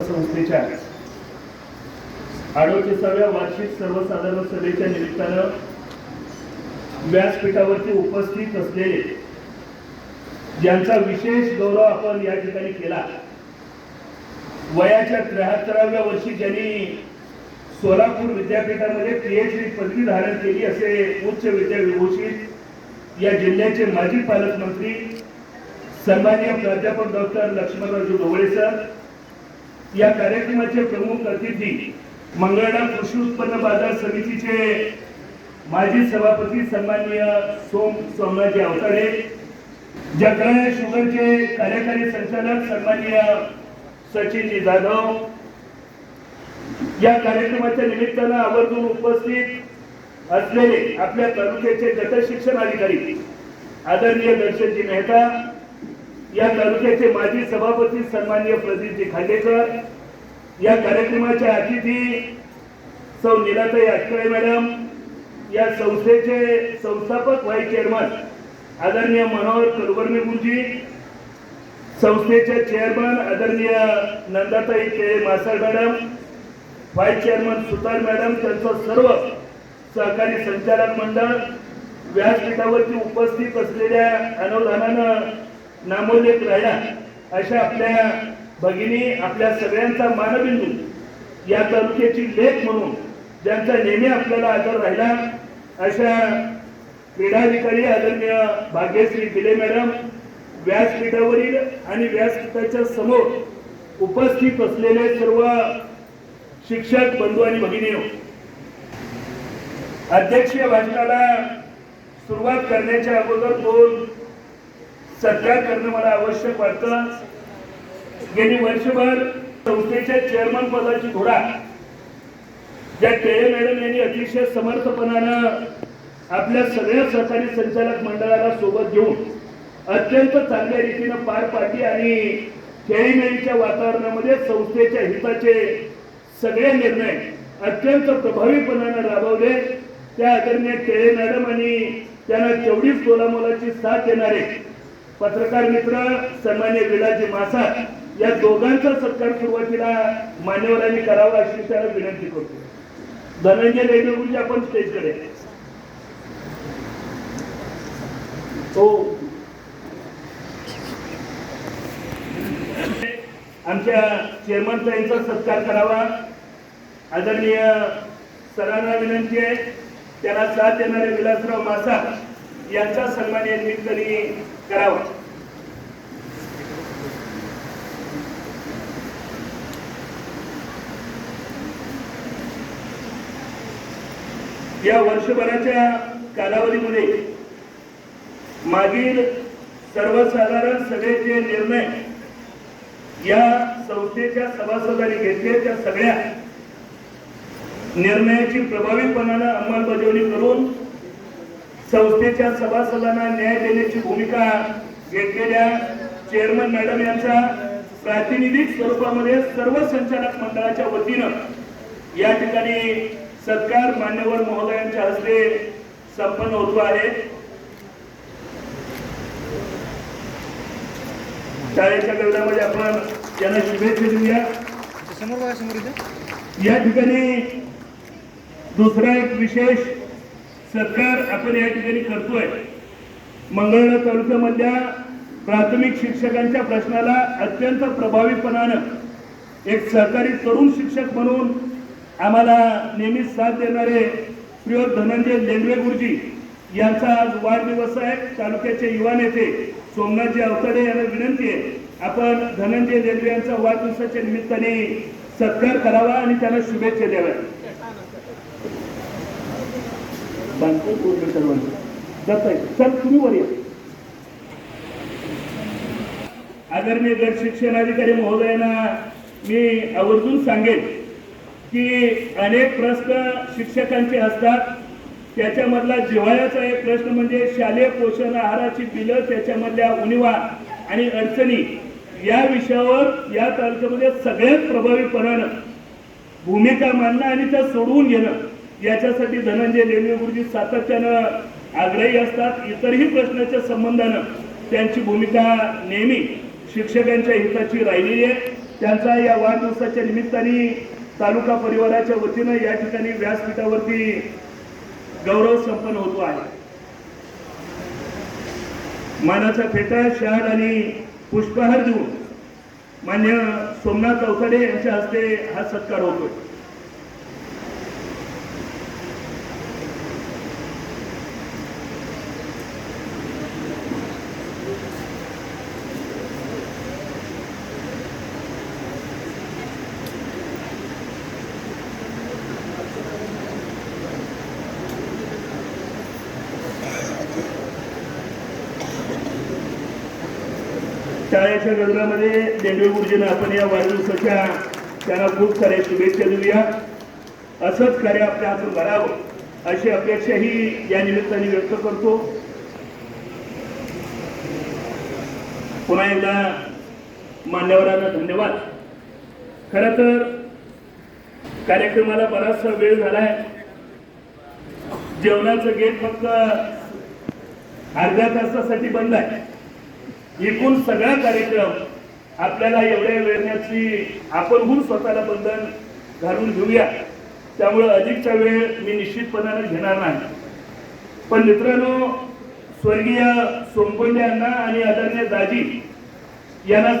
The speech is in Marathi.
संस्थेच्या अडोतीसाव्या वार्षिक सर्वसाधारण सभेच्या निमित्तानं व्यासपीठावरती उपस्थित असलेले ज्यांचा विशेष गौरव आपण या ठिकाणी केला. वयाच्या त्र्याहत्तराव्या वर्षी ज्यांनी सोलापूर विद्यापीठामध्ये पीएचडी पदवी धारण केली असे उच्च विद्याविभूषित या जिल्ह्याचे माजी पालकमंत्री सन्मान्य प्राध्यापक डॉक्टर लक्ष्मणराजू ढोबळे सर या कार्यक्रमाचे प्रमुख अतिथी मंगळवेढा कृषी उत्पन्न बाजार समितीचे माजी सभापती सन्माननीय सोम सोमनाजी अवताडे जगराय शुगरचे कार्यकारी संचालक सन्माननीय सचिनजी जाधव. या कार्यक्रमाच्या निमित्तानं आवर्जून उपस्थित असलेले आपल्या तालुक्याचे गट शिक्षण अधिकारी आदरणीय दर्शनजी मेहता या तालुक्याचे माजी सभापती सन्मान्य प्रदीपजी खांडेकर या कार्यक्रमाच्या अतिथी सौ निलाताई आटकळे मॅडम या संस्थेचे संस्थापक व्हाईस चेअरमन आदरणीय मनोहर कलवर्णी गुरुजी संस्थेचे चेअरमन आदरणीय Nandatai Kele Masal madam vice chairman Sutar madam त्यांचं सर्व सहकारी संचालक मंडळ व्यासपीठावरती उपस्थित असलेल्या अनुदानानं नामोल्लेख राहिला अशा आपल्या भगिनी आपल्या सगळ्यांचा मानबिंदू या तालुक्याची लेख म्हणून ज्यांचा नेहमी आपल्याला आदर राहिला अशा क्रीडाधिकारी आदरणीय भाग्यश्री दिले मॅडम व्यासपीठावरील आणि व्यासपीठाच्या समोर उपस्थित असलेले सर्व शिक्षक बंधू आणि भगिनीनो अध्यक्षीय भाषणाला सुरुवात करण्याच्या अगोदर दोन सत्कार करणं मला आवश्यक वाटतं. गेली वर्षभर संस्थेच्या चेअरमन पदाची घोडा. ज्या केळे मॅडम यांनी अतिशय समर्थपणानं आपल्या सगळ्या सहकारी संचालक मंडळाला सोबत घेऊन अत्यंत चांगल्या रीतीनं पार पाडली आणि खेळीमेळीच्या वातावरणामध्ये संस्थेच्या हिताचे सगळे निर्णय अत्यंत प्रभावीपणानं राबवले. त्या आदरणीय केळे मॅडम आणि त्यांना जेवढीच तोलामोलाची साथ देणारे पत्रकार मित्र सन्मान्य विलाजी मासा या दोघांचा सत्कार सुरुवातीला मान्यवरांनी करावा अशी त्याला विनंती करतो. धनंजय लेंडूरजी आपण स्टेजकडे हो. आमच्या चेअरमन यांचा सत्कार करावा. आदरणीय सरांना विनंती आहे. त्याला साथ देणारे विलासराव मासा यांचा सन्मान या तरी करावा. या वर्षभराच्या कालावधीमध्ये मागील सर्वसाधारण सभेचे निर्णय या संस्थेच्या सभासदांनी घेतले. त्या सगळ्या निर्णयाची प्रभावीपणानं अंमलबजावणी करून संस्थेच्या सभासदांना न्याय देण्याची भूमिका घेतलेल्या चेअरमन मॅडम यांचा प्रातिनिधिक स्वरूपामध्ये सर्व संचालक मंडळाच्या वतीनं या ठिकाणी सत्कार मान्यवर महोदयांच्या हस्ते संपन्न होतो आहे. शाळेच्या गौरवामध्ये आपण त्यांना शुभेच्छा देऊया. या ठिकाणी दुसरा एक विशेष सत्कार आपण या ठिकाणी करतोय. मंगळवेढा तालुक्यामधल्या प्राथमिक शिक्षकांच्या प्रश्नाला अत्यंत प्रभावीपणानं एक सहकारी तरुण शिक्षक म्हणून आम्हाला नेहमीच साथ देणारे प्रिय धनंजय लेंडवे गुरुजी यांचा आज वाढदिवस आहे. तालुक्याचे युवा नेते सोमनाथजी अवतडे यांना विनंती आहे. आपण धनंजय लेंडवे यांचा वाढदिवसाच्या निमित्ताने सत्कार करावा आणि त्यांना शुभेच्छा द्याव्या बांधते पूर्ण सर्वांचं जाताय. सर तुम्ही वर या. आदरणीय गट शिक्षण अधिकारी महोदयांना मी आवर्जून सांगेन की अनेक प्रश्न शिक्षकांचे असतात. त्याच्यामधला जिव्हाळ्याचा एक प्रश्न म्हणजे शालेय पोषण आहाराची बिलं त्याच्यामधल्या उणिवा आणि अडचणी या विषयावर या तालुक्यामध्ये सगळ्यात प्रभावीपणानं भूमिका मांडणं आणि त्या सोडवून घेणं. याच्यासाठी धनंजय लेंडवे गुरुजी सातत्यानं आग्रही असतात. इतरही प्रश्नाच्या संबंधानं त्यांची भूमिका नेहमी शिक्षकांच्या हिताची राहिलेली आहे. त्यांचा या वाढदिवसाच्या निमित्ताने तालुका परिवाराच्या वतीनं या ठिकाणी व्यासपीठावरती गौरव संपन्न होतो आहे. मानाचा फेटा शाल आणि पुष्पहार देऊन मान्य सोमनाथ चौथडे यांच्या हस्ते हा सत्कार होतोय. शाळेच्या गजरामध्ये देंडवे गुरुजींना आपण या वाढदिवसाच्या त्यांना खूप साऱ्या शुभेच्छा देऊया. असंच कार्य आपल्या हातून घडावं अशी अपेक्षाही या निमित्ताने व्यक्त करतो. पुन्हा एकदा मान्यवरांना धन्यवाद. खरं तर कार्यक्रमाला बराचसा वेळ झालाय. जेवणाचं गेट फक्त अर्ध्या तासासाठी बंद आहे. एकूण सगळा कार्यक्रम आपल्याला एवढ्या वेळण्याची आपणहून स्वतःला बंधन घालून घेऊया. त्यामुळं अधिकचा वेळ मी निश्चितपणाने घेणार नाही. पण मित्रांनो स्वर्गीय सोमकोंडे आणि आदरणीय दाजी यांना